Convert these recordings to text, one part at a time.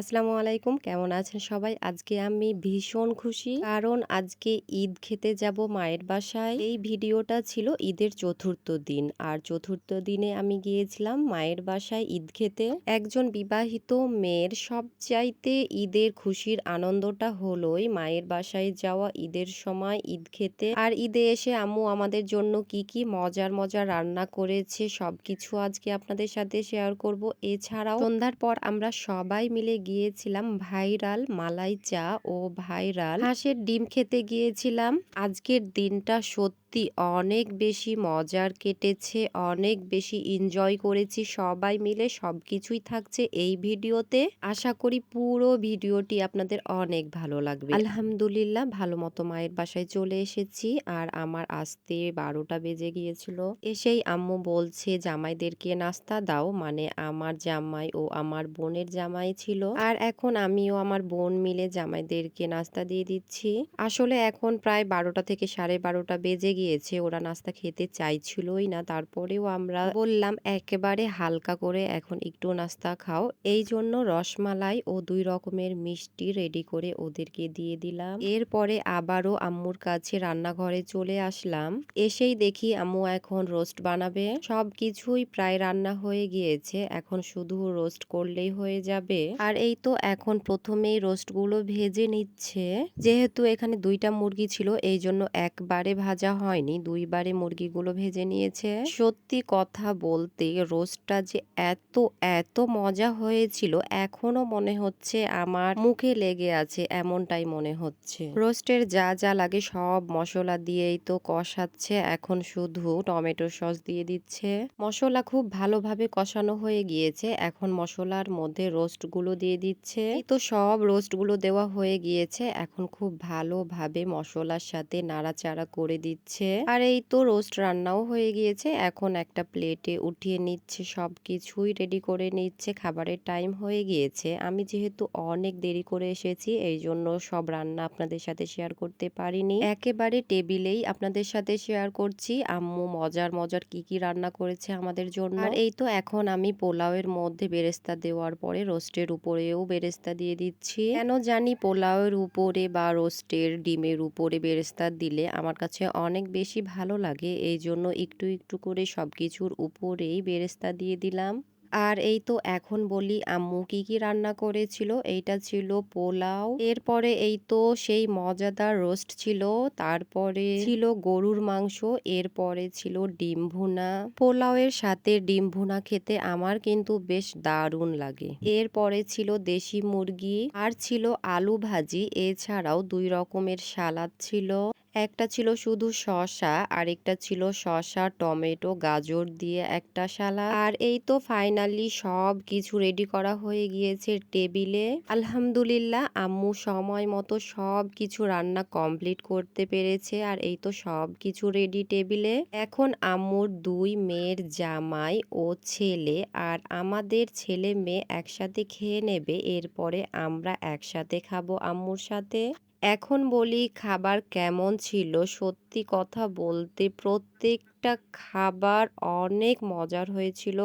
আসসালামু আলাইকুম, কেমন আছেন সবাই? আজকে আমি ভীষণ খুশি, কারণ আজকে ঈদ খেতে যাব মায়ের বাসায়। এই ভিডিওটা ছিল ঈদের চতুর্থ দিন, আর চতুর্থ দিনে আমি গিয়েছিলাম মায়ের বাসায় ঈদ খেতে। একজন বিবাহিত মেয়ের সবচাইতে ঈদের খুশির আনন্দটা হলোই মায়ের বাসায় যাওয়া ঈদের সময় ঈদ খেতে। আর ঈদে এসে আম্মু আমাদের জন্য কি কি মজার মজার রান্না করেছে, সবকিছু আজকে আপনাদের সাথে শেয়ার করব। এছাড়াও সন্ধ্যার পর আমরা সবাই মিলে গিয়েছিলাম ভাইরাল মালাই চা ও ভাইরাল হাঁসের ডিম খেতে গিয়েছিলাম। আজকের দিনটা সত্যি অনেক বেশি মজার কেটেছে, অনেক বেশি এনজয় করেছি। সবাই মিলে সব কিছুই থাকছে এই ভিডিওতে। আশা করি পুরো ভিডিওটি আপনাদের অনেক ভালো লাগবে। আলহামদুলিল্লাহ, ভালো মতো মায়ের বাসায় চলে এসেছি আর আমার আসতে বারোটা বেজে গিয়েছিল। এসেই আম্মু বলছে, জামাইদেরকে নাস্তা দাও। মানে আমার জামাই ও আমার বোনের জামাই ছিল। আর এখন আমিও আমার বোন মিলে জামাইদেরকে নাস্তা দিয়ে দিচ্ছি। আসলে এখন প্রায় বারোটা থেকে সাড়ে বারোটা বেজে গিয়েছে, ওরা নাস্তা খেতে চাইছিলই না। তারপরেও আমরা বললাম, একেবারে হালকা করে এখন একটু নাস্তা খাও। এই জন্য রসমালাই ও দুই রকমের মিষ্টি রেডি করে ওদেরকে দিয়ে দিলাম। এরপরে আবারও আম্মুর কাছে রান্নাঘরে চলে আসলাম। এসেই দেখি আম্মু এখন রোস্ট বানাবে। সব কিছুই প্রায় রান্না হয়ে গিয়েছে। এখন শুধু রোস্ট করলেই হয়ে যাবে। আর এই তো এখন প্রথমেই রোস্টগুলো ভেজে নিচ্ছে। যেহেতু এখানে দুইটা মুরগি ছিল, এই জন্য একবারে ভাজা হয়নি, দুইবারে মুরগিগুলো ভেজে নিয়েছে। সত্যি কথা বলতে রোস্টটা যে এত এত মজা হয়েছিল, এখনও মনে হচ্ছে আমার মুখে লেগে আছে, এমনটাই মনে হচ্ছে। রোস্টের যা যা লাগে সব মশলা দিয়েই তো কষাচ্ছে, এখন শুধু টমেটো সস দিয়ে দিচ্ছে। মশলা খুব ভালোভাবে কষানো হয়ে গিয়েছে, এখন মশলার মধ্যে রোস্টগুলো দিয়ে দিচ্ছে। এই তো সব রোস্টগুলো দেওয়া হয়ে গিয়েছে। এখন খুব ভালোভাবে মশলার সাথে নাড়াচাড়া করে দিচ্ছে। আর এই তো রোস্ট রান্নাও হয়ে গিয়েছে। এখন একটা প্লেটে উঠিয়ে নিচ্ছে সব কিছুই রেডি করে নিচ্ছে। খাবারের টাইম হয়ে গিয়েছে। আমি যেহেতু অনেক দেরি করে এসেছি, এই জন্য সব রান্না আপনাদের সাথে শেয়ার করতে পারিনি। একেবারে টেবিলেই আপনাদের সাথে শেয়ার করছি। আম্মু মজার মজার কি কি রান্না করেছে আমাদের জন্য। আর এই তো এখন আমি পোলাওয়ের মধ্যে বেরেস্তা দেওয়ার পরে রোস্টের উপরেও বেরেস্তা দিয়ে দিচ্ছি। কেন জানি পোলাওয়ের উপরে বা রোস্টের ডিমের উপরে বেরেস্তা দিলে আমার কাছে অনেক বেশি ভালো লাগে। এই জন্য একটু একটু করে সব কিছুর উপরেই বেরেস্তা দিয়ে দিলাম। আর এই তো এখন বলি, আম্মু কি কি রান্না করেছিল? এইটা ছিল পোলাও, এরপরে এই তো সেই মজাদার রোস্ট ছিল, তারপরে ছিল গরুর মাংস, এরপরে ছিল ডিম ভুনা। পোলাওয়ের সাথে ডিম ভুনা খেতে আমার কিন্তু বেশ দারুণ লাগে। এরপরে ছিল দেশি মুরগি, আর ছিল আলু ভাজি, এছাড়াও দুই রকমের সালাদ ছিল। একটা ছিল শুধু শসা আরেকটা ছিল শসা, টমেটো, গাজর দিয়ে একটা সালাদ। আর এই তো ফাইনালি সব কিছু রেডি করা হয়ে গিয়েছে টেবিলে আলহামদুলিল্লাহ, আম্মু সময় মতো সব কিছু রান্না কমপ্লিট করতে পেরেছে আর এই তো সব কিছু রেডি টেবিলে এখন আম্মুর দুই মেয়ের জামাই ও ছেলে আর আমাদের ছেলে মেয়ে একসাথে খেয়ে নেবে, এরপরে আমরা একসাথে খাব আম্মুর সাথে। এখন বলি খাবার কেমন ছিল? সত্যি কথা বলতে প্রত্যেকটা খাবার অনেক মজার হয়েছিল।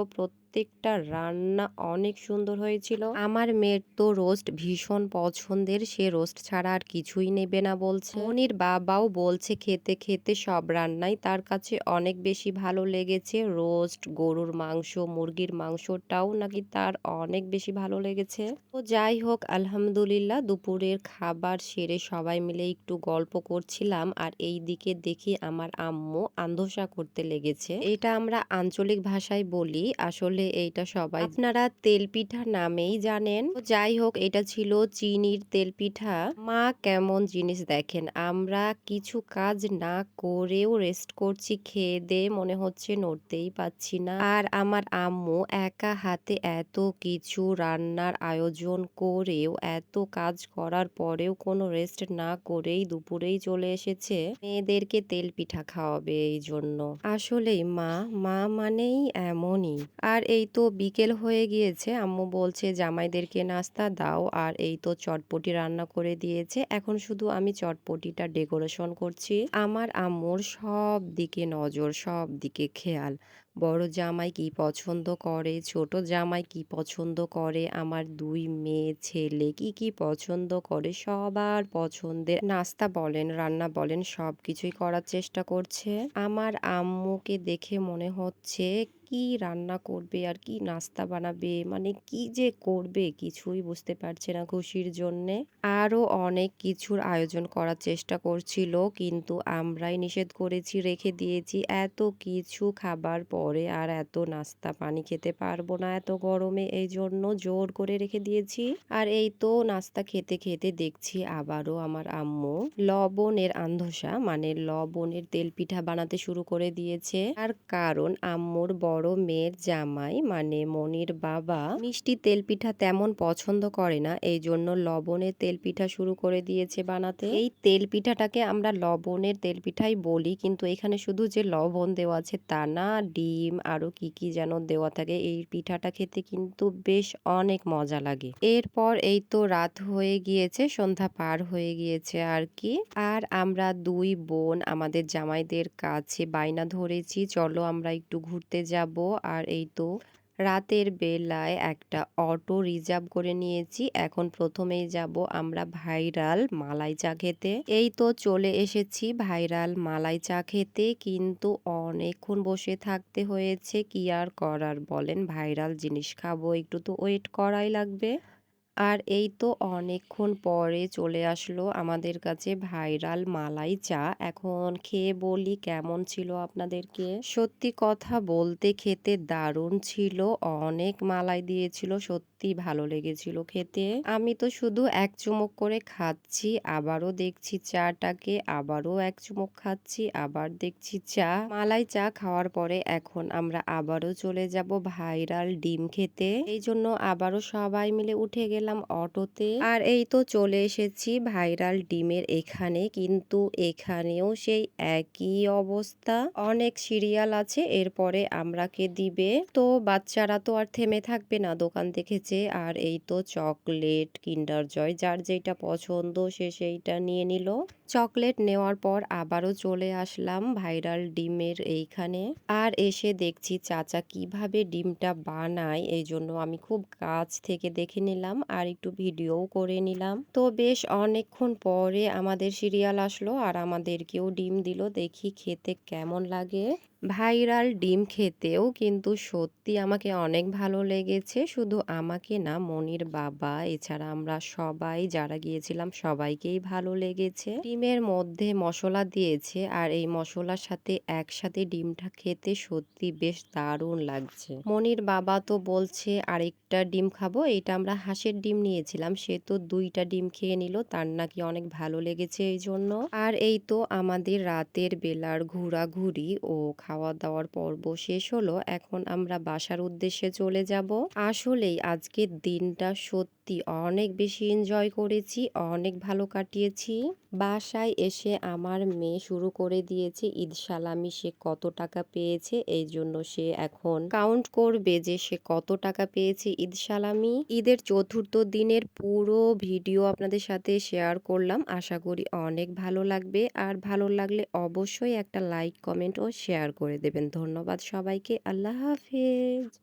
প্রত্যেকটা রান্না অনেক সুন্দর হয়েছিল। আমার মেয়ের তো রোস্ট ভীষণ পছন্দের, সে রোস্ট ছাড়া আর কিছুই নেবে না বলছে। মনির বাবাও বলছে খেতে খেতে সব রান্নাই তার কাছে অনেক বেশি ভালো লেগেছে। রোস্ট, গরুর মাংস, মুরগির মাংসটাও নাকি তার অনেক বেশি ভালো লেগেছে। তো যাই হোক, আলহামদুলিল্লাহ দুপুরের খাবার সেরে সবাই মিলে একটু গল্প করছিলাম আর এই দিকে দেখি আমার আম্মু আন্ধসা করতে লেগেছে। এটা আমরা আঞ্চলিক ভাষায় বলি। আসলে এইটা সবাই আপনারা তেল পিঠা নামেই জানেন। যাই হোক, এটা ছিল চিনির তেল পিঠা মা কেমন জিনিস দেখেন, আমরা কিছু কাজ না করেও রেস্ট করছি, খেয়ে দে মনে হচ্ছে নড়তেই পাচ্ছি না। আর আমার আম্মু একা হাতে এত কিছু রান্নার আয়োজন করেও, এত কাজ করার পরেও কোনো রেস্ট না করেই দুপুরেই চলে এসেছে। মেয়েদেরকে তেল পিঠা খাওয়াবে এই জন্য। আসলেই মা মা মানেই এমনই। আর এই তো বিকেল হয়ে গিয়েছে। আম্মু বলছে, জামাইদেরকে নাস্তা দাও। আর এই তো চটপটি রান্না করে দিয়েছে। এখন শুধু আমি চটপটিটা ডেকোরেশন করছি। আমার আম্মুর সব দিকে নজর সব দিকে খেয়াল। বড় জামাই কি পছন্দ করে? ছোট জামাই কি পছন্দ করে? আমার দুই মেয়ে, ছেলে কি কি পছন্দ করে? সবার পছন্দের নাস্তা বলেন, রান্না বলেন সব কিছুই করার চেষ্টা করছে। আমার আম্মুকে দেখে মনে হচ্ছে কি রান্না করবে আর কি নাস্তা বানাবে? মানে কি যে করবে? কিছুই বুঝতে পারছে না খুশির জন্যে। আরও অনেক কিছুর আয়োজন করার চেষ্টা করছিল, কিন্তু আমরাই নিষেধ করেছি, রেখে দিয়েছি। এত কিছু খাবার পরে আর এত নাস্তা পানি খেতে পারব না এত গরমে, এই জন্য জোর করে রেখে দিয়েছি। আর এই তো নাস্তা খেতে খেতে দেখছি আবারও আমার আম্মু লবণের আন্ধসা মানে লবণের তেল পিঠা বানাতে শুরু করে দিয়েছে। আর কারণ আম্মুর বড় মেয়ের জামাই মানে মনির বাবা, মিষ্টি তেল পিঠা তেমন পছন্দ করে না, এই জন্য লবণের তেল পিঠা শুরু করে দিয়েছে বানাতে। এই তেল পিঠাটাকে আমরা লবণের তেল পিঠাই বলি, কিন্তু এখানে শুধু যে লবণ দেওয়া আছে তা না ডিম আরও কি কি যেন দেওয়া থাকে, এই পিঠাটা খেতে কিন্তু বেশ অনেক মজা লাগে। এরপর এই তো রাত হয়ে গিয়েছে, সন্ধ্যা পার হয়ে গিয়েছে আর কি। আর আমরা দুই বোন, আমাদের জামাইদের কাছে বায়না ধরেছি, চলো আমরা একটু ঘুরতে যাব। আর এই তো রাতের বেলায় একটা অটো রিজার্ভ করে নিয়েছি। এখন প্রথমেই যাব আমরা ভাইরাল মালাই চা খেতে। এই তো চলে এসেছি ভাইরাল মালাই চা খেতে, কিন্তু অনেকক্ষণ বসে থাকতে হয়েছে। কি আর করার বলেন, ভাইরাল জিনিস খাব, একটু তো ওয়েট করাই লাগবে। আর এই তো অনেকক্ষণ পরে চলে আসলো আমাদের কাছে ভাইরাল মালাই চা। এখন খেয়ে বলি কেমন ছিল আপনাদেরকে? সত্যি কথা বলতে খেতে দারুণ ছিল, অনেক মালাই দিয়েছিল, সত্যি ভালো লেগেছিল খেতে। আমি তো শুধু এক চুমুক করে খাচ্ছি, আবারও দেখছি চাটাকে, আবারও এক চুমুক খাচ্ছি, আবার দেখছি চা। মালাই চা খাওয়ার পরে এখন আমরা আবারও চলে যাব ভাইরাল ডিম খেতে। এই জন্য আবারও সবাই মিলে উঠে গেলাম। গেলাম অটোতে। আর এই তো চলে এসেছি ভাইরাল ডিমের এখানে, কিন্তু এখানেও সেই একই অবস্থা। অনেক সিরিয়াল আছে, এরপরে আমরাকে দিবে? তো বাচ্চারা তো আর থেমে থাকবে না দোকান দেখেছে আর এই তো চকলেট, কিন্ডার জয়, যার যেটা পছন্দ সে সেইটা নিয়ে নিল। চকলেট নেওয়ার পর আবারও চলে আসলাম ভাইরাল ডিমের এইখানে। আর এসে দেখছি চাচা কীভাবে ডিমটা বানায় এই জন্য আমি খুব কাছ থেকে দেখে নিলাম। আর একটু ভিডিও করে নিলাম। তো বেশ অনেকক্ষণ পরে আমাদের সিরিয়াল আসলো আর আমাদেরকেও ডিম দিল। দেখি খেতে কেমন লাগে। ভাইরাল ডিম খেতেও কিন্তু সত্যি আমাকে অনেক ভালো লেগেছে। শুধু আমাকে না, মনির বাবা, এছাড়া আমরা সবাই যারা গিয়েছিলাম সবাইকেই ভালো লেগেছে। ডিমের মধ্যে মশলা দিয়েছে আর এই মশলার সাথে একসাথে ডিমটা খেতে সত্যি বেশ দারুণ লাগছে। মনির বাবা তো বলছে, আরেকটা ডিম খাব? এটা আমরা হাঁসের ডিম নিয়েছিলাম, সে তো দুইটা ডিম খেয়ে নিল, তার নাকি অনেক ভালো লেগেছে এই জন্য আর এই তো আমাদের রাতের বেলার ঘোরাঘুরি, ও খাওয়া দাওয়ার পর্ব শেষ হলো। এখন আমরা বাসার উদ্দেশ্যে চলে যাব। আসলেই আজকের দিনটা সত্যি অনেক বেশি এনজয় করেছি, অনেক ভালো কাটিয়েছি। বাসায় এসে আমার মেয়ে শুরু করে দিয়েছে, ঈদ সালামি সে কত টাকা পেয়েছে, এই জন্য সে এখন কাউন্ট করবে যে সে কত টাকা পেয়েছে ঈদ সালামি। ঈদের চতুর্থ দিনের পুরো ভিডিও আপনাদের সাথে শেয়ার করলাম। আশা করি অনেক ভালো লাগবে। আর ভালো লাগলে অবশ্যই একটা লাইক কমেন্ট ও শেয়ার করে দেবেন। ধন্যবাদ সবাইকে। আল্লাহ হাফেজ।